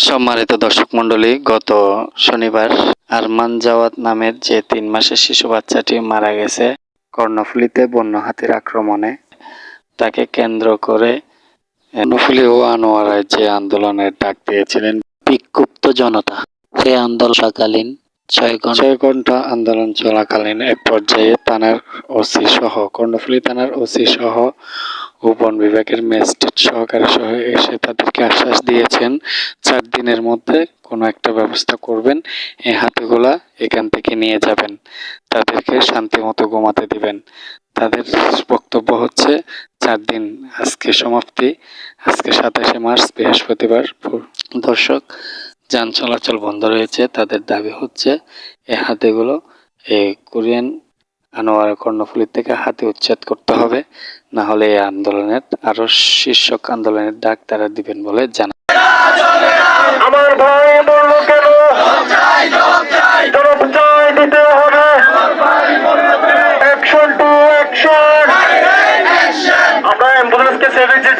সম্মানিত দর্শক মণ্ডলী গত শনিবার আরমান জাওয়াত নামের যে তিন মাসের শিশু বাচ্চাটি মারা গেছে কর্ণফুলীতে বন্য হাতির আক্রমণে তাকে কেন্দ্র করে কর্ণফুলী ও আনোয়ারায় যে আন্দোলনের ডাক দিয়েছিলেন বিক্ষুব্ধ জনতা। সেই আন্দোলনকালীন ছয় ঘণ্টা ছয় ঘণ্টা আন্দোলন চলাকালীন এক পর্যায়ে থানার ওসি সহ কর্ণফুলী থানার ওসি সহ ও বন বিভাগের ম্যাজিস্ট্রেট সহকারী সহ এসে তাদেরকে আশ্বাস দিয়েছেন, চার দিনের মধ্যে কোনো একটা ব্যবস্থা করবেন এই হাতিগুলা এখান থেকে নিয়ে যাবেন, তাদেরকে শান্তি মতো ঘুমাতে দিবেন। তাদের বক্তব্য হচ্ছে, চার দিন আজকে সমাপ্তি, আজকে সাতাশে মার্চ, বৃহস্পতিবার। দর্শক, যান চলাচল বন্ধ রয়েছে, তাদের দাবি হচ্ছে এই হাতিগুলো এই কোরিয়ান আনোয়ার কর্ণফুলী থেকে হাতি উচ্ছেদ করতে হবে। না হলে এই আন্দোলনের আরও শীর্ষক আন্দোলনের ডাক তারা দিবেন বলে জানা আমার ভাই আমরা অ্যাম্বুলেন্সকে সেভেন্সের